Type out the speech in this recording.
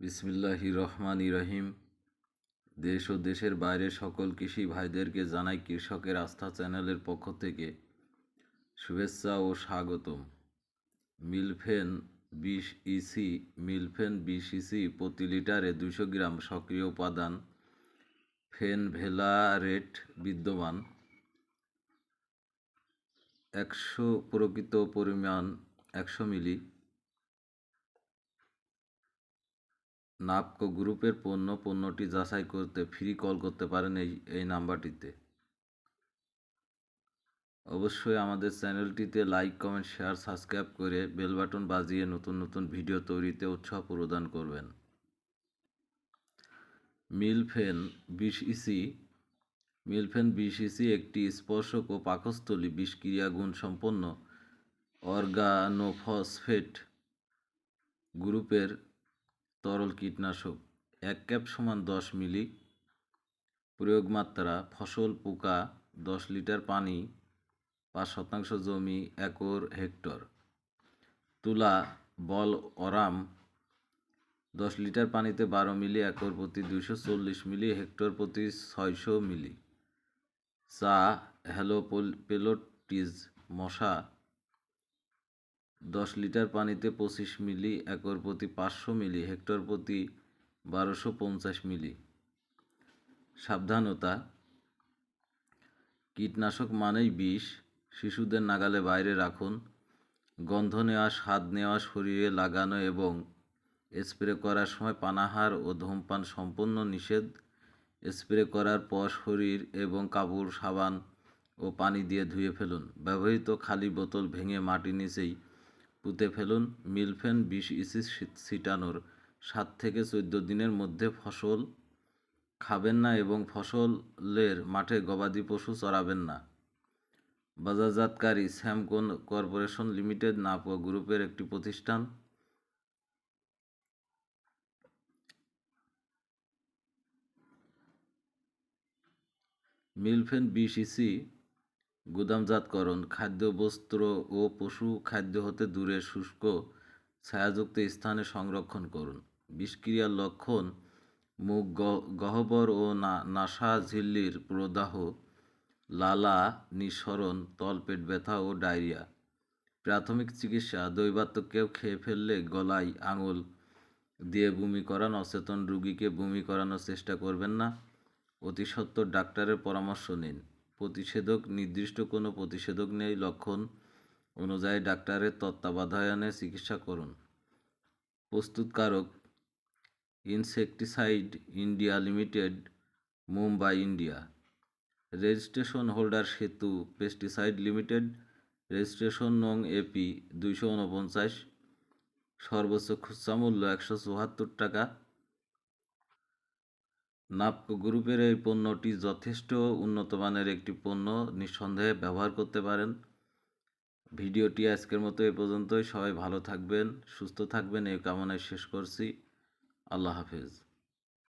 বিসমিল্লাহি রহমান রহিম। দেশ ও দেশের বাইরে সকল কৃষি ভাইদেরকে জানাই কৃষকের আস্থা চ্যানেলের পক্ষ থেকে শুভেচ্ছা ও স্বাগতম। মিলফেন বিশ ইসি, মিলফেন বিশ ইসি প্রতি লিটারে দুশো গ্রাম সক্রিয় উপাদান ফেনভেলারেট বিদ্যমান। একশো প্রকৃত পরিমাণ একশো মিলি নাপকো গ্রুপের পণ্য পণ্যটি যাচাই করতে ফ্রি কল করতে পারেন এই এই নাম্বারটিতে। অবশ্যই আমাদের চ্যানেলটিতে লাইক কমেন্ট শেয়ার সাবস্ক্রাইব করে বেল বাটন বাজিয়ে নতুন নতুন ভিডিও তৈরিতে উৎসাহ প্রদান করবেন। মিলফেন বিশ ইসি মিলফেন বিশ ইসি একটি স্পর্শক ও পাকস্থলী বিষক্রিয়া গুণ সম্পন্ন অর্গানোফসফেট গ্রুপের তরল কীটনাশক, এক ক্যাপ সমান দশ মিলি। প্রয়োগ মাত্রা ফসল পোকা, দশ লিটার পানি, পাঁচ শতাংশ জমি, একর, হেক্টর। তুলা, বল, অরাম, দশ লিটার পানিতে বারো মিলি, একর প্রতি দুইশো চল্লিশ মিলি, হেক্টর প্রতি ছয়শো মিলি। চা, হ্যালো পেলোটিজ, মশা দশ লিটার পানিতে পঁচিশ মিলি একর প্রতি পাঁচশো মিলি, হেক্টর প্রতি বারোশো পঞ্চাশ মিলি। সাবধানতা। কীটনাশক মানেই বিষ। শিশুদের নাগালে বাইরে রাখুন। গন্ধ নেওয়া, স্বাদ নেওয়া, শরীরে লাগানো এবং স্প্রে করার সময় পানাহার ও ধূমপান সম্পূর্ণ নিষেধ। স্প্রে করার পর শরীর এবং কাপড়, সাবান ও পানি দিয়ে ধুয়ে ফেলুন। ব্যবহৃত খালি বোতল ভেঙে মাটির নিচেই পুঁতে ফেলুন মিলফেন বিষ ইসি ছিটানোর। সাত থেকে চোদ্দ দিনের মধ্যে ফসল খাবেন না এবং ফসলের মাঠে গবাদি পশু চড়াবেন না। বাজারজাতকারী স্যামকোন কর্পোরেশন লিমিটেড নাপো গ্রুপের একটি প্রতিষ্ঠান। মিলফেন বিসিসি গুদামজাতকরণ, খাদ্য, বস্ত্র ও পশু খাদ্য হতে দূরে, শুষ্ক ছায়াযুক্ত স্থানে সংরক্ষণ করুন। বিষক্রিয়ার লক্ষণ, মুখ গহ্বর ও নাসা ঝিল্লির প্রদাহ, লালা নিঃসরণ, তলপেট ব্যথা ও ডায়রিয়া। প্রাথমিক চিকিৎসা দৈবাত্মকেও খেয়ে ফেললে গলায় আঙুল দিয়ে বমি করান, অচেতন রুগীকে বমি করানোর চেষ্টা করবেন না। অতি ডাক্তারের পরামর্শ নিন। প্রতিষেধক, নির্দিষ্ট কোনো প্রতিষেধক নেই, লক্ষণ অনুযায়ী ডাক্তারের তত্ত্বাবধানে চিকিৎসা করুন। প্রস্তুতকারক, insecticide India limited, Mumbai, India. Registration holder Setu, pesticide limited, registration নং এপি দুইশো উনপঞ্চাশ, সর্বোচ্চ খুচরা মূল্য একশো চুয়াত্তর টাকা। নাপকো গ্রুপের এই পণ্যটি যথেষ্ট উন্নত মানের একটি পণ্য, নিঃসন্দেহে ব্যবহার করতে পারেন। ভিডিওটি আজকের মতো এ পর্যন্তই। সবাই ভালো থাকবেন, সুস্থ থাকবেন। এই কামনায় শেষ করছি। আল্লাহ হাফেজ।